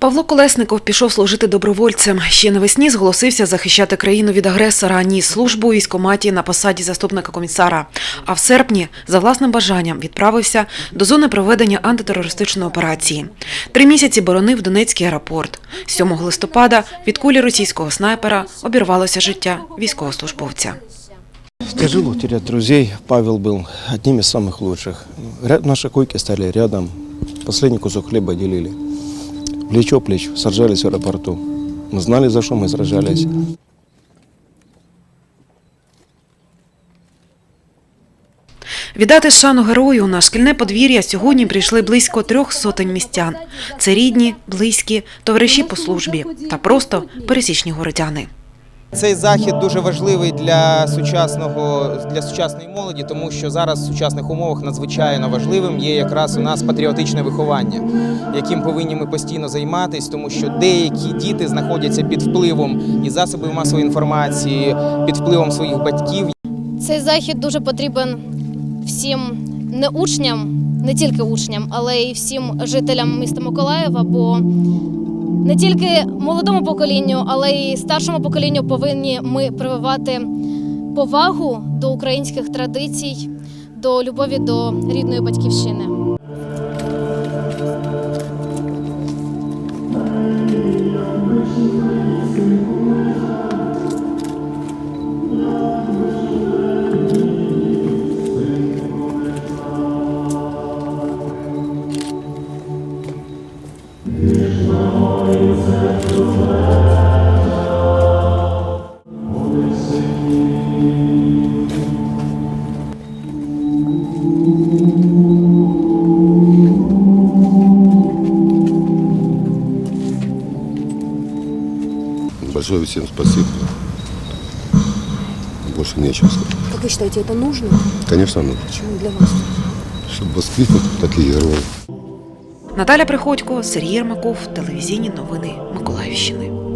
Павло Колесников пішов служити добровольцем. Ще навесні зголосився захищати країну від агресора, ніс службу у військкоматі на посаді заступника комісара. А в серпні за власним бажанням відправився до зони проведення антитерористичної операції. Три місяці боронив Донецький аеропорт. 7 листопада від кулі російського снайпера обірвалося життя військовослужбовця. Тяжело терять друзей. Павел был одним из самых лучших. Наши койки стали рядом. Последний кусок хлеба делили Плечо плечо. Сражались в аэропорту. Мы знали, за что мы сражались. Віддати шану герою на шкільне подвір'я сьогодні прийшли близько трьох сотень містян. Це рідні, близькі, товариші по службі та просто пересічні городяни. Цей захід дуже важливий для сучасного для сучасної молоді, тому що зараз в сучасних умовах надзвичайно важливим є якраз у нас патріотичне виховання, яким повинні ми постійно займатися, тому що деякі діти знаходяться під впливом і засобів масової інформації, під впливом своїх батьків. Цей захід дуже потрібен всім не учням, не тільки учням, але й всім жителям міста Миколаєва. Бо не тільки молодому поколінню, але й старшому поколінню повинні ми прививати повагу до українських традицій, до любові до рідної батьківщини. Большое всем спасибо. Больше нечего сказать. Как вы считаете, это нужно? Конечно, нужно. Почему для вас? Чтобы воскликнуть такие герои. Наталя Приходько, Сергій Ермаков, телевізійні новини Миколаївщини.